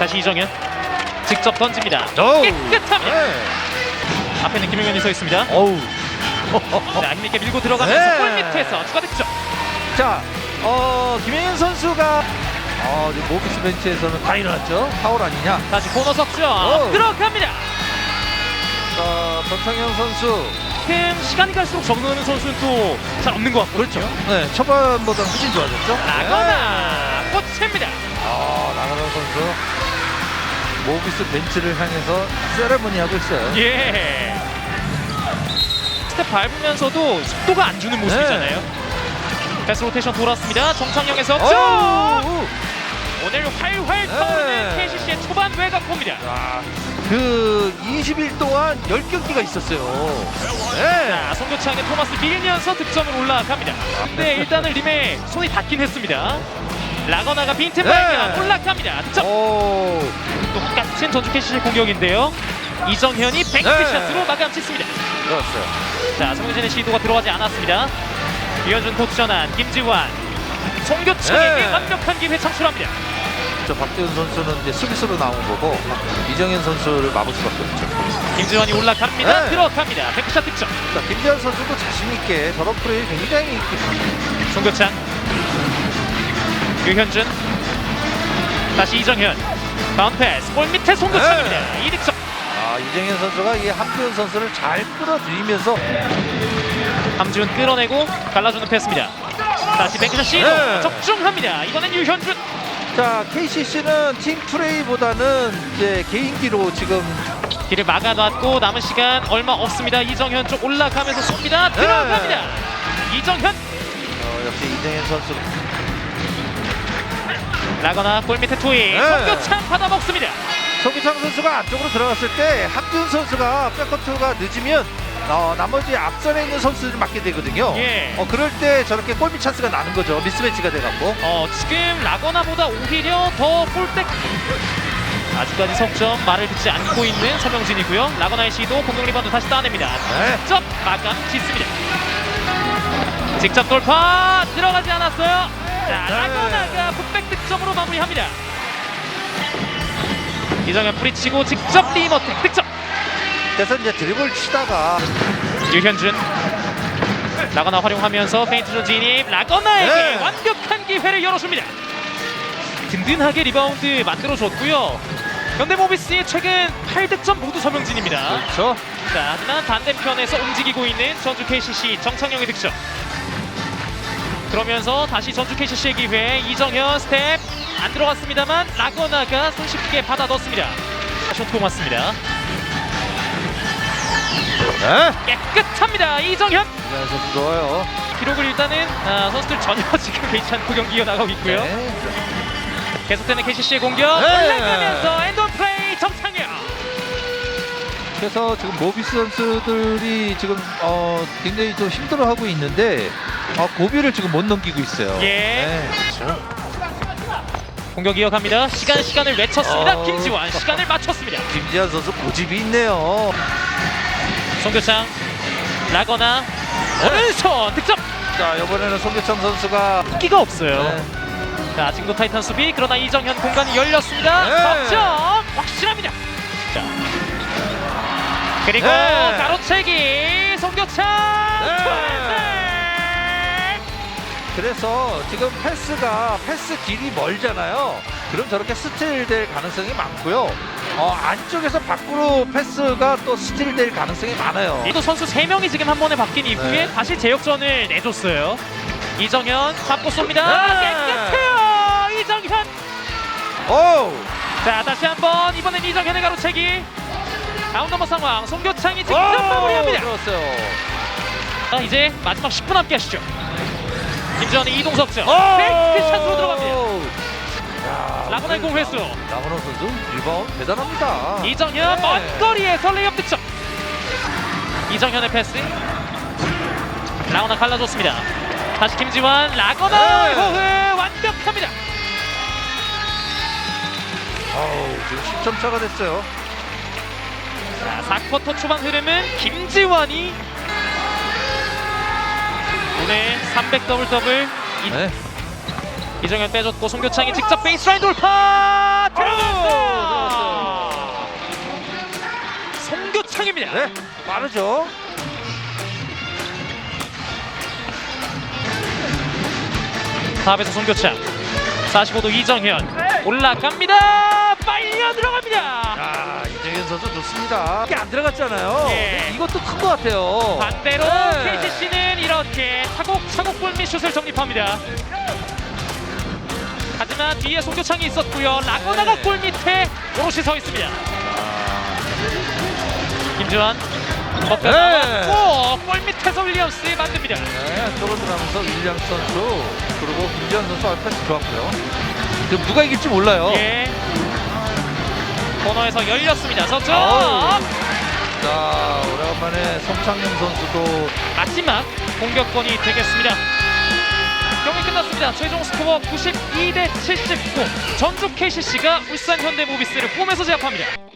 다시 이정현 직접 던집니다. 어우. 깨끗합니다. 네. 앞에는 김용현이 서 있습니다. 어우. 자, 힘 있게 밀고 들어가면서 네. 골 밑에서 추가 득점. 자, 어, 김혜연 선수가 어, 지금 모비스 벤치에서는 다 일어났죠. 파울 아니냐? 다시 코너 석점 오. 들어갑니다. 자, 전창현 선수. 틈 시간이 갈수록 적응하는 선수는 또 잘 없는 것 같고 그렇죠. 네, 초반보다 훨씬 좋아졌죠. 라거나 꽂힙니다. 아, 나가는 선수. 모비스 벤치를 향해서 세레머니 하고 있어요. 예. 스텝 밟으면서도 속도가 안 주는 모습이잖아요. 패스 로테이션 돌았습니다. 정창영의 석점. 어우. 오늘 활활 타오르는 네. KCC의 초반 외곽포입니다. 아, 그 20일 동안 10경기가 있었어요. 네. 자, 송교창의 토마스 밀면서 득점을 올라갑니다. 근데 일단은 림에 손이 닿긴 했습니다. 라거나가 빈틈 네. 발견 올라갑니다. 득점. 오. 똑같은 전주 KCC 공격인데요. 이정현이 백스샷으로 마감 짓습니다. 들었어요. 자, 송유진의 시도가 들어가지 않았습니다. 코트 전환, 김지환, 송교창에게 네. 완벽한 기회 창출합니다. 저 박지훈 선수는 이제 수비수로 나온 거고 이정현 선수를 막을 수밖에 없죠. 김지환이 올라갑니다. 네. 들어갑니다. 백샷 득점. 자, 김지현 선수도 자신 있게 저런 플레이 굉장히 있- 송교창, 유현준, 다시 이정현, 바운 패스, 골 밑에 송교창입니다. 네. 이 득점. 아, 이정현 선수가 이 함지훈 선수를 잘 끌어들이면서 함지훈 끌어내고 갈라주는 패스입니다. 다시 뱅크샷 시도 네. 적중합니다. 이번엔 유현준. 자, KCC는 팀 플레이보다는 이제 개인기로 지금 길을 막아놨고 남은 시간 얼마 없습니다. 이정현 쪽 올라가면서 쏩니다. 들어갑니다. 이정현 어, 역시 이정현 선수 라거나 골 밑에 투이 네. 송교창 받아 먹습니다. 송기창 선수가 안쪽으로 들어갔을 때 함지훈 선수가 백커트가 늦으면 어, 나머지 앞선에 있는 선수들이 맞게 되거든요. 예. 어, 그럴 때 저렇게 골밑 찬스가 나는 거죠. 미스매치가 돼갖고. 어, 지금 라거나보다 오히려 더 볼백 아직까지 석점 말을 듣지 않고 있는 서명진이고요. 라거나의 시도 공격 리바운드 다시 따냅니다. 네. 직접 마감 짓습니다. 직접 돌파 들어가지 않았어요. 자, 네. 라거나가 풋백 득점으로 마무리합니다. 이정현 뿌리치고 직접 리머텍 득점. 그래서 이제 드리블 치다가 유현준 라거나 활용하면서 페인트 존 진입 라거나에게 네. 완벽한 기회를 열어줍니다 든든하게 리바운드 만들어줬고요 현대모비스의 최근 8득점 모두 서명진입니다 그렇죠. 자, 하지만 반대편에서 움직이고 있는 전주 KCC 정창영의 득점 그러면서 다시 전주 KCC의 기회 이정현 스텝 안 들어갔습니다만 라거나가 손쉽게 받아 넣습니다 슛 고맙습니다 네. 깨끗합니다 이정현 선수 좋아요. 기록을 일단은 아, 선수들 전혀 지금 않고 경기 이어나가고 있고요. 네. 계속되는 KCC의 공격 네. 올라가면서 엔드원 플레이 정창현. 그래서 지금 모비스 선수들이 지금 어, 굉장히 좀 힘들어하고 있는데 어, 고비를 지금 못 넘기고 있어요. 예. 네. 공격 이어갑니다. 시간 시간을 외쳤습니다. 어. 김지환 시간을 맞췄습니다. 김지한 선수 고집이 있네요. 송교창 라거나 오른손 득점. 자 이번에는 송교창 선수가 끼가 없어요. 네. 자 아직도 타이탄 수비 그러나 이정현 공간이 열렸습니다. 네. 석점 확실합니다. 자 그리고 네. 가로채기 송교창 네. 그래서 지금 패스가 패스 길이 멀잖아요. 그럼 저렇게 스틸될 가능성이 많고요. 어, 안쪽에서 밖으로 패스가 또 스틸될 가능성이 많아요. 또 선수 3명이 지금 한 번에 바뀐 이후에 네. 다시 제역전을 내줬어요. 이정현 잡고 쏩니다. 네. 깨끗해요. 이정현. 오! 자 다시 한번 이번엔 이정현의 가로채기. 다운 넘어 상황 송교창이 직접 오! 마무리합니다. 들었어요. 자, 이제 마지막 10분 함께 하시죠. 김지현의 이동 석점. 오! 팩트 샷으로 들어갑니다. 야, 라고나의 공 회수. 라고나 선수 리바운드 대단합니다. 이정현 네. 먼 거리에서 레이업 득점. 이정현의 패스. 라거나 갈라줬습니다. 다시 김지환 라거나 네. 호흡 완벽합니다. 어우, 지금 10점 차가 됐어요. 자, 4쿼터 초반 흐름은 김지환이 오늘 300 더블 더블 네. 이정현 빼줬고 송교창이 직접 베이스라인 돌파 들어간다. 송교창입니다. 네, 빠르죠. 탑에서 송교창 45도 이정현 올라갑니다. 빨려 들어갑니다. 야, 이정현 선수 좋습니다. 이게 안 들어갔잖아요. 예. 이것도 큰 것 같아요. 반대로 네. KCC는 이렇게 차곡차곡 골밑 슛을 정립합니다. 하지만 뒤에 송교창이 있었고요. 라고나가 네. 골 밑에 오롯이 서 있습니다. 김주환 버텨 네. 나왔고 골 밑에서 윌리엄스 만듭니다. 네, 쪽으로 들어가면서 윌리엄 선수 그리고 김지현 선수 아, 패스 좋았고요. 지금 누가 이길지 몰라요. 예. 코너에서 열렸습니다. 아우. 자, 오래간만에 송창용 선수도 마지막 공격권이 되겠습니다. 경기 끝났습니다. 최종 스코어 92 대 79. 전주 KCC가 울산 현대모비스를 홈에서 제압합니다.